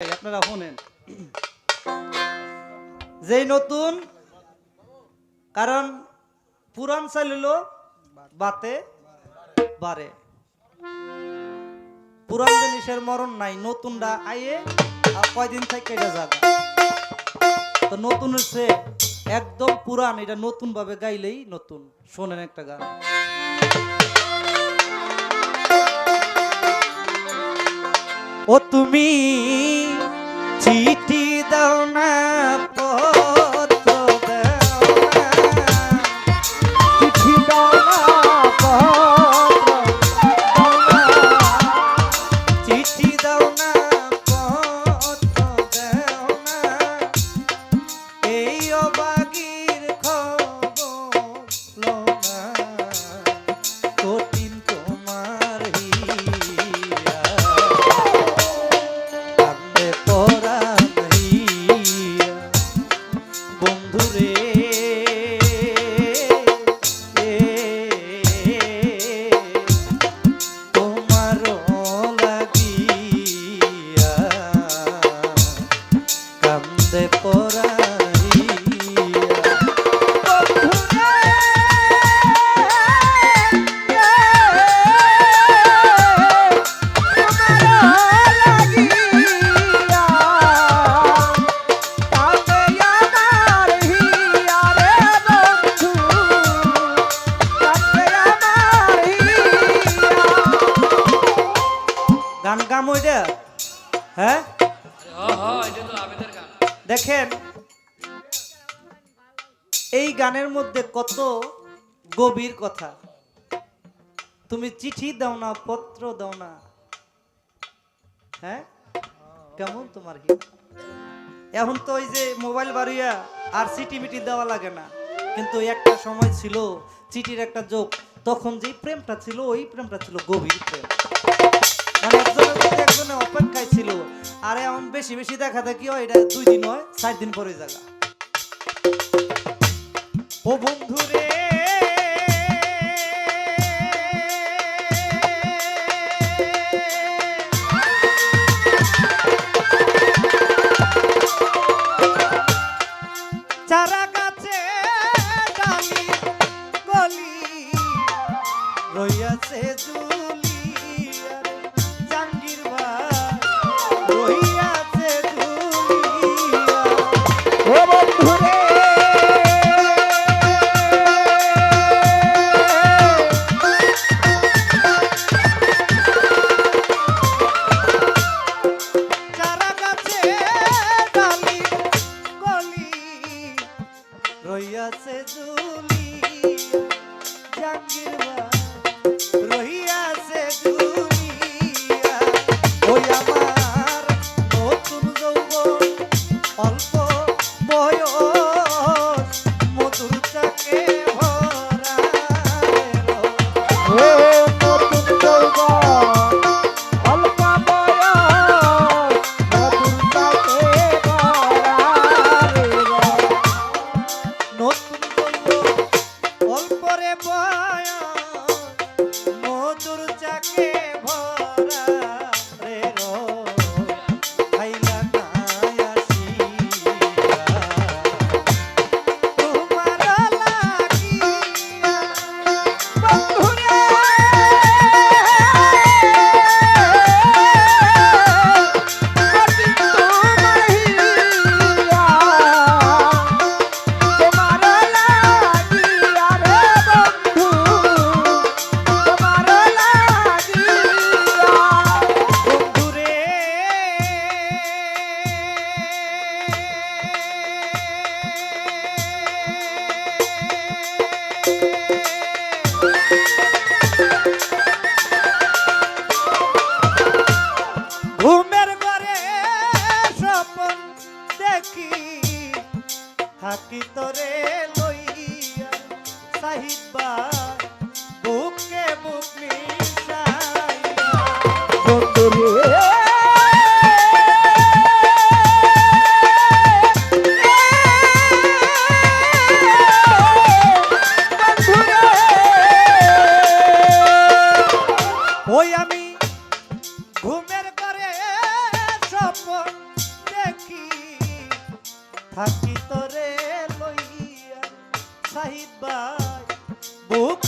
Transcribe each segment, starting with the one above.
আপনারা শোনেন। যেই নতুন, কারণ পুরান চাল হলো বাতে বাড়ে পুরান জিনিসের মরণ নাই, নতুনটা আইয়ে কয়দিন থেকে এটা যাবে তো নতুন হচ্ছে একদম পুরান এটা নতুন ভাবে গাইলেই নতুন। শোনেন একটা গান। ও তুমি চিঠি দাও না চিঠি দাও না। এই গানের মধ্যে কত গভীর কথা। তুমি চিঠি দাও না, পত্র দাও না। হ্যাঁ? কেমন তোমার কি এখন তো ওই যে মোবাইল বাড়িয়া আর চিঠি মিটি দেওয়া লাগে না। কিন্তু একটা সময় ছিল চিঠির একটা যোগ, তখন যেই প্রেমটা ছিল, ওই প্রেমটা ছিল গভীর প্রেম। মানে একজনের প্রতি অপেক্ষায় ছিল। আর এখন বেশি বেশি দেখা দেখি হয়, এটা দুই দিন হয়, চার দিন পরে জায়গা। ও বন্ধু সাহিদ ভাই বুকে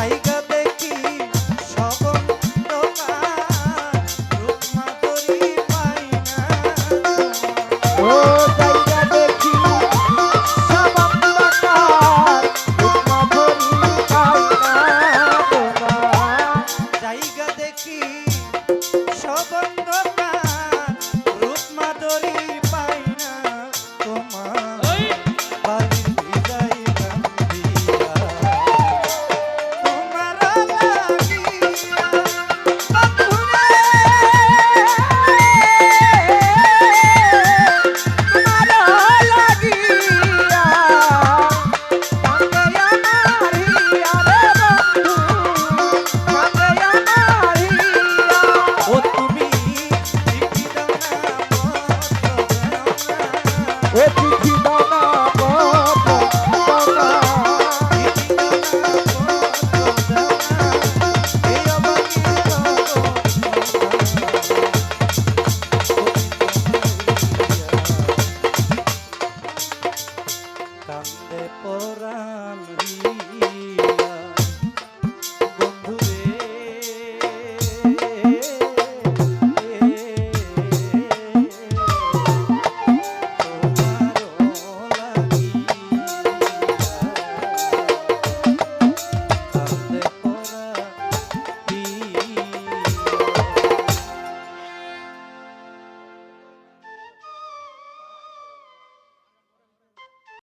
জায়গা